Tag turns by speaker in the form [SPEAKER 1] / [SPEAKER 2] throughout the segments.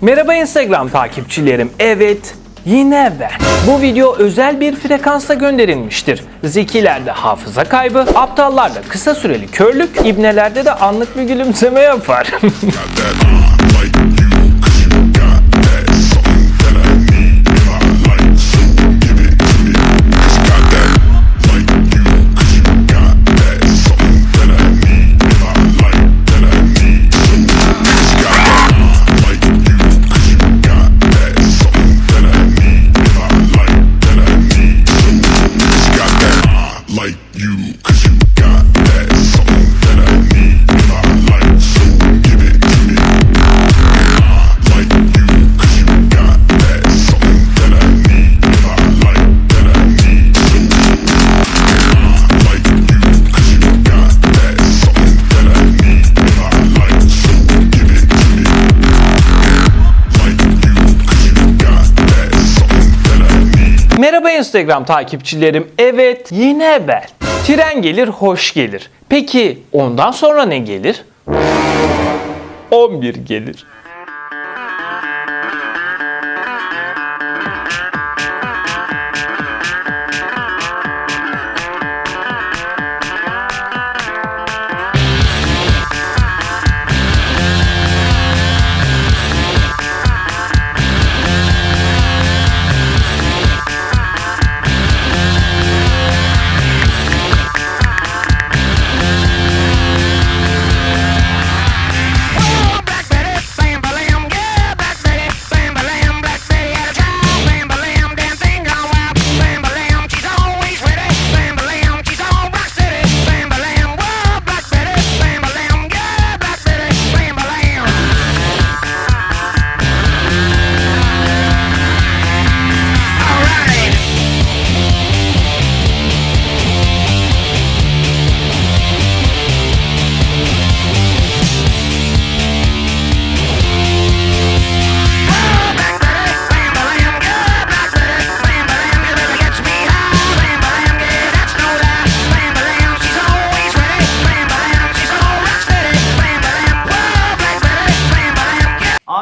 [SPEAKER 1] Merhaba Instagram takipçilerim. Evet, yine ben. Bu video özel bir frekansla gönderilmiştir. Zekilerde hafıza kaybı, aptallarda kısa süreli körlük, ibnelerde de anlık bir gülümseme yapar. Merhaba Instagram takipçilerim. Evet, yine ben. Tren gelir, hoş gelir. Peki ondan sonra ne gelir? 11 gelir.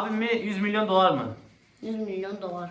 [SPEAKER 2] Abim mi 100 milyon dolar mı?
[SPEAKER 3] 100 milyon dolar.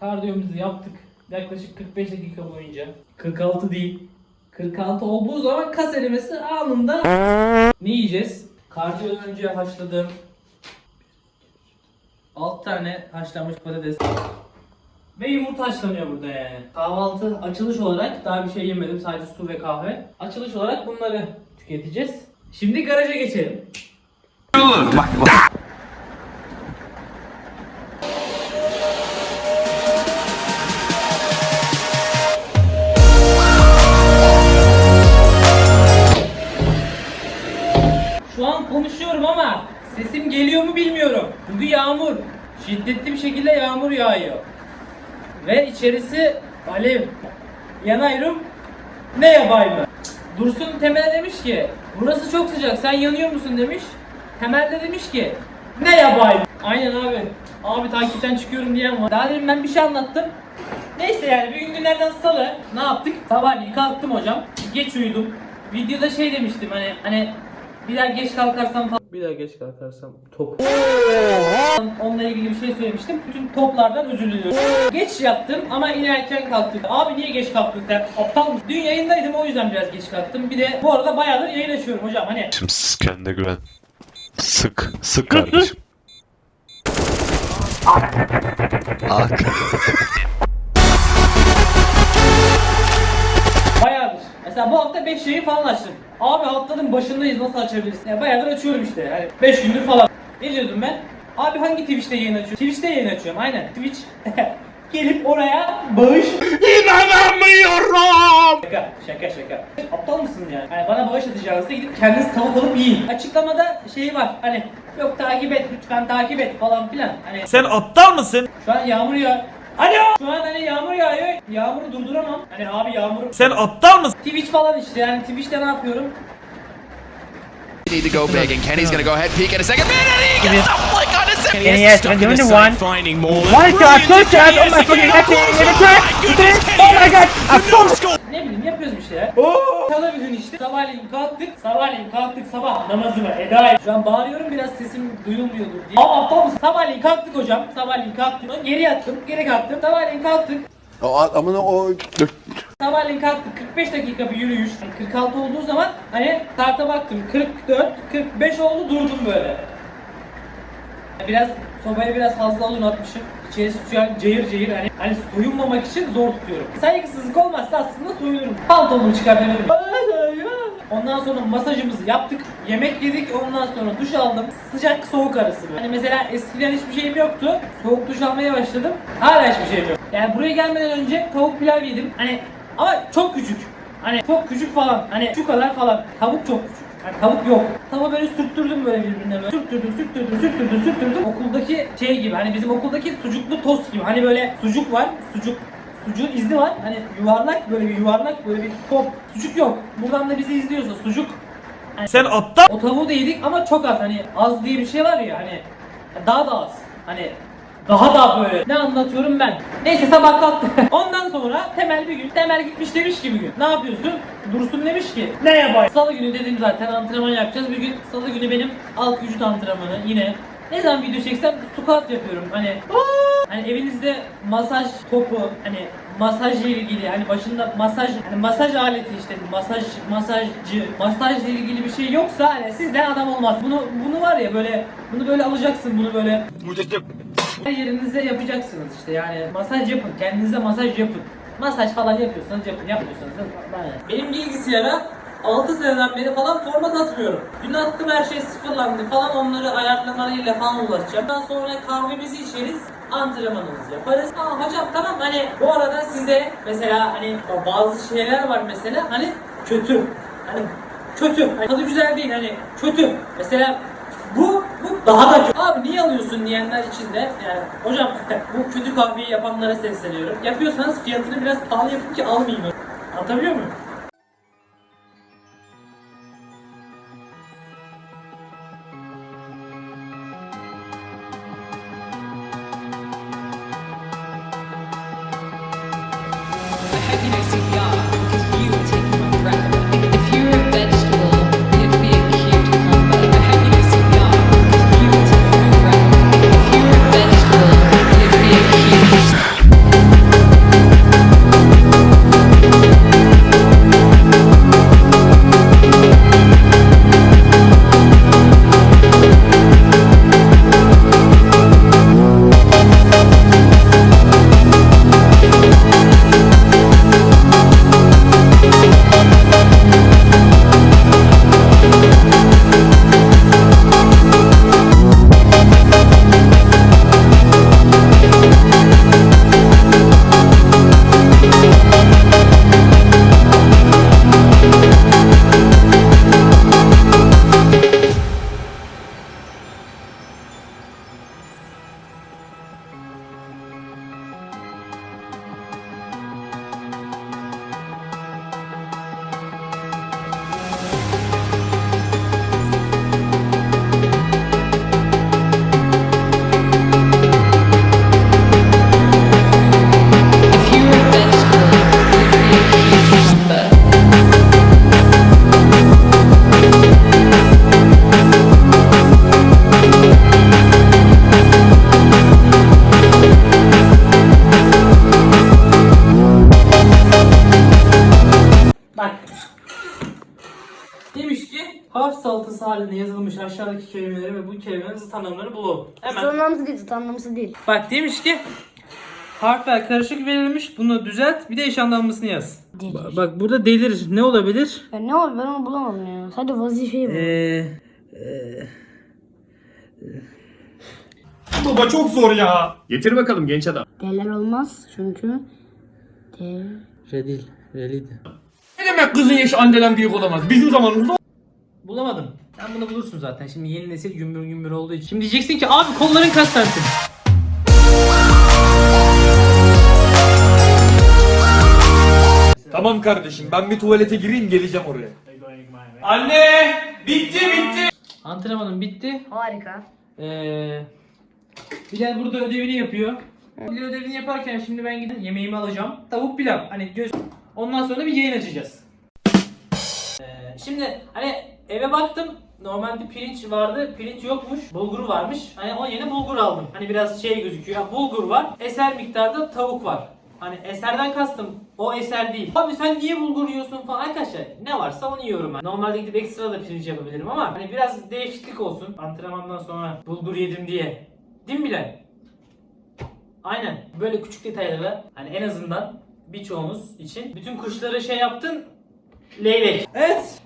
[SPEAKER 2] Kardiyomuzu yaptık. Yaklaşık 45 dakika boyunca. 46 değil. 46 olduğu zaman kas erimesi anında ne yiyeceğiz? Kardiyodan önce haşladığım 6 tane haşlanmış patates ve yumurta haşlanıyor burada yani. Kahvaltı açılış olarak daha bir şey yemedim. Sadece su ve kahve. Açılış olarak bunları tüketeceğiz. Şimdi garaja geçelim. Şu konuşuyorum ama sesim geliyor mu bilmiyorum. Bugün yağmur. Şiddetli bir şekilde yağmur yağıyor. Ve içerisi alev. Yanayrum ne yabay mı? Dursun Temel demiş ki burası çok sıcak sen yanıyor musun demiş. Temel de demiş ki ne yabay mı? Aynen abi. Abi takipten çıkıyorum diyen var. Daha demin ben bir şey anlattım. Neyse yani bir gün günlerden salı ne yaptık? Sabahleyin kalktım hocam. Geç uyudum. Videoda şey demiştim hani hani bir daha geç kalkarsam falan. Bir daha geç kalkarsam top. Onunla ilgili bir şey söylemiştim. Bütün toplardan özür diliyorum. Geç yattım ama yine erken kalktım. Abi niye geç kalktın sen? Aptal mısın? Dün yayındaydım o yüzden biraz geç kalktım. Bir de bu arada bayağıdır yayın açıyorum hocam. Hani
[SPEAKER 3] Şimdi kendine güven. Sık, sık kardeşim. Ak.
[SPEAKER 2] Hafta 5 yayın falan açtım. Abi haftanın başındayız nasıl açabilirsin? Yani bayağıdır açıyorum işte. Yani 5 gündür falan. Ne diyordum ben? Abi hangi Twitch'te yayın açıyorum? Twitch'te yayın açıyorum aynen. Twitch. Gelip oraya bağış. İnanamıyorum. Şaka şaka şaka. Aptal mısın yani? Hani bana bağış atacağınızda gidip kendiniz tavuk alıp yiyin. Açıklamada şey var hani yok takip et lütfen takip et falan filan. Hani
[SPEAKER 4] Sen aptal mısın?
[SPEAKER 2] şu an yağmur yağ. Alo! Şu an hani yağmur yağıyor. Yağmuru durduramam. Hani abi yağmur
[SPEAKER 4] Sen aptal mısın?
[SPEAKER 2] Twitch falan işte yani Twitch'te ne yapıyorum?
[SPEAKER 5] need to go big, and Kenny's gonna go ahead peek in a second. Man, and he gets the flick on his second.
[SPEAKER 6] Kenny has doing the one. One shot, two shots. Oh my fucking god! In the track. Oh my god! I full
[SPEAKER 2] Ne bileyim yapıyoruz bir şeyler. Salı bir gün işte. Sabahleyin kalktık. Sabahleyin kalktık sabah namazımı eda et. Şu an bağırıyorum biraz sesim duyulmuyordur diye. Ama aptal mısın? Sabahleyin kalktık hocam. Sabahleyin kalktık. Geri yattım. Geri kalktım. Sabahleyin kalktık.
[SPEAKER 7] Amına o
[SPEAKER 2] Sabahleyin kalktık 45 dakika bir yürüyüş. Hani 46 olduğu zaman hani saate baktım 44, 45 oldu durdum böyle. Biraz sobaya biraz fazla odun atmışım. İçerisi şu an cayır cayır hani, hani soyunmamak için zor tutuyorum. Saygısızlık olmazsa aslında soyunurum. Pantolonumu çıkartabilirim. Ondan sonra masajımızı yaptık. Yemek yedik. Ondan sonra duş aldım. Sıcak soğuk arası. böyle. Hani mesela eskiden hiçbir şeyim yoktu. Soğuk duş almaya başladım. Hala hiçbir şeyim yok. Yani buraya gelmeden önce tavuk pilav yedim. Hani ama çok küçük. Hani çok küçük falan. Hani şu kadar falan. Tavuk çok küçük. Yani tavuk yok. Tavuğu böyle sürttürdüm böyle birbirine böyle. Sürttürdüm, sürttürdüm, sürttürdüm, sürttürdüm. Okuldaki şey gibi hani bizim okuldaki sucuklu tost gibi. Hani böyle sucuk var. Sucuk Sucuğun izni var. Hani yuvarlak böyle bir yuvarlak böyle bir top. Sucuk yok. Buradan da bizi izliyorsa sucuk. Hani
[SPEAKER 4] Sen aptal
[SPEAKER 2] o tavuğu da yedik ama çok az. Hani az diye bir şey var ya hani daha da az. Hani daha da böyle. Ne anlatıyorum ben? Neyse sabah kalktım. Ondan sonra Temel bir gün. Temel gitmiş demiş ki bir gün. Ne yapıyorsun? Dursun demiş ki. Ne yapayım? Salı günü dedim zaten antrenman yapacağız. Bir gün salı günü benim alt vücut antrenmanı yine. Ne zaman video çeksem squat yapıyorum. Hani Hani evinizde masaj topu, hani masajla ilgili, hani başında masaj, hani masaj aleti işte masaj, masajcı, masajla ilgili bir şey yoksa hani sizden adam olmaz. Bunu bunu var ya böyle, bunu böyle alacaksın, bunu böyle her yerinize yapacaksınız işte yani masaj yapın, kendinize masaj yapın. Masaj falan yapıyorsanız yapın, yapmıyorsanız da. Benim bilgisayara 6 seneden beri falan format atmıyorum. Dün attım her şey sıfırlandı falan onları ayarlamalarıyla falan ulaşacağım. Ondan sonra kahvemizi içeriz, antrenmanımızı yaparız. Aa hocam tamam hani bu arada size mesela hani bazı şeyler var mesela hani kötü. Hani kötü. Hani tadı güzel değil hani kötü. Mesela daha da kötü. Abi niye alıyorsun diyenler için de yani hocam bu kötü kahveyi yapanlara sesleniyorum. Yapıyorsanız fiyatını biraz pahalı yapın ki almayayım. Anlatabiliyor muyum?
[SPEAKER 8] Had you
[SPEAKER 2] harf salatası halinde yazılmış aşağıdaki kelimeleri ve bu kelimelerin zıt anlamlarını bulalım. Hemen.
[SPEAKER 6] Anlamsı değil, zıt anlamsı değil.
[SPEAKER 2] Bak demiş ki harfler karışık verilmiş. Bunu düzelt. Bir de eş anlamlısını yaz.
[SPEAKER 6] Delir.
[SPEAKER 2] Ba- Bak burada delir. Ne olabilir?
[SPEAKER 6] Ya ne olur ben onu bulamadım ya. Sadece vazifeyi bu.
[SPEAKER 2] Eee
[SPEAKER 4] Baba çok zor ya.
[SPEAKER 9] Getir bakalım genç adam.
[SPEAKER 6] Deler olmaz çünkü de
[SPEAKER 2] Redil. Reliydi.
[SPEAKER 9] Ne demek kızın yaşı anneden büyük olamaz? Bizim zamanımızda
[SPEAKER 2] Bulamadım. Sen bunu bulursun zaten. Şimdi yeni nesil gümbür gümbür olduğu için. Şimdi diyeceksin ki abi kolların kaç santim?
[SPEAKER 4] Tamam kardeşim ben bir tuvalete gireyim geleceğim oraya. Anne! Bitti bitti.
[SPEAKER 2] Antrenmanım bitti.
[SPEAKER 6] harika.
[SPEAKER 2] Ee, Bilal burada ödevini yapıyor. Bilal ödevini yaparken şimdi ben gidip yemeğimi alacağım. Tavuk pilav. Hani göz. Ondan sonra bir yayın açacağız. Ee, şimdi hani eve baktım. Normalde pirinç vardı. Pirinç yokmuş. Bulgur varmış. Hani o yerine bulgur aldım. Hani biraz şey gözüküyor. Ya bulgur var. Eser miktarda tavuk var. Hani eserden kastım o eser değil. Abi sen niye bulgur yiyorsun falan arkadaşlar. Ne varsa onu yiyorum ben. Normalde gidip ekstra da pirinç yapabilirim ama hani biraz değişiklik olsun. Antrenmandan sonra bulgur yedim diye. Değil mi Bilal? Aynen. Böyle küçük detayları hani en azından birçoğumuz için bütün kuşları şey yaptın leylek. Evet.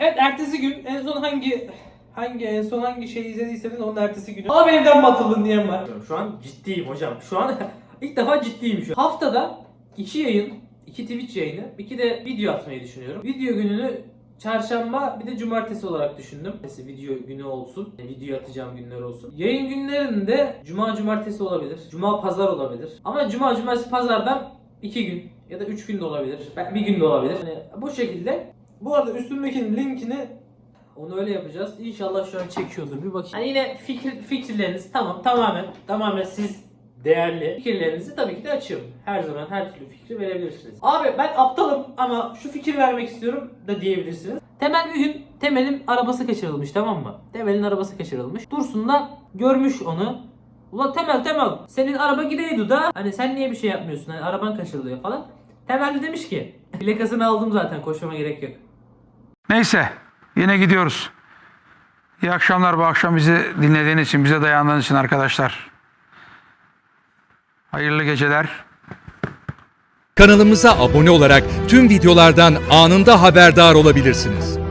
[SPEAKER 2] Evet ertesi gün en son hangi hangi en son hangi şeyi izlediyseniz onun ertesi günü. Abi evden mi atıldın diyen var. Şu an ciddiyim hocam. Şu an ilk defa ciddiyim şu an. Haftada iki yayın, iki Twitch yayını, iki de video atmayı düşünüyorum. Video gününü çarşamba bir de cumartesi olarak düşündüm. Mesela video günü olsun. Video atacağım günler olsun. Yayın günlerinde cuma cumartesi olabilir. Cuma pazar olabilir. Ama cuma cumartesi pazardan iki gün ya da üç gün de olabilir. Belki bir gün de olabilir. Hani bu şekilde. Bu arada üstündekinin linkini onu öyle yapacağız. İnşallah şu an çekiyordur. Bir bakayım. Hani yine fikir, fikirleriniz tamam tamamen tamamen siz değerli fikirlerinizi tabii ki de açıyorum. Her zaman her türlü fikri verebilirsiniz. Abi ben aptalım ama şu fikir vermek istiyorum da diyebilirsiniz. Temel bir gün Temel'in arabası kaçırılmış tamam mı? Temel'in arabası kaçırılmış. Dursun da görmüş onu. Ulan Temel Temel senin araba gideydi da hani sen niye bir şey yapmıyorsun? Hani araban kaçırılıyor falan. Temel de demiş ki plakasını aldım zaten koşmama gerek yok.
[SPEAKER 10] Neyse yine gidiyoruz. İyi akşamlar bu akşam bizi dinlediğiniz için, bize dayandığınız için arkadaşlar. Hayırlı geceler.
[SPEAKER 11] Kanalımıza abone olarak tüm videolardan anında haberdar olabilirsiniz.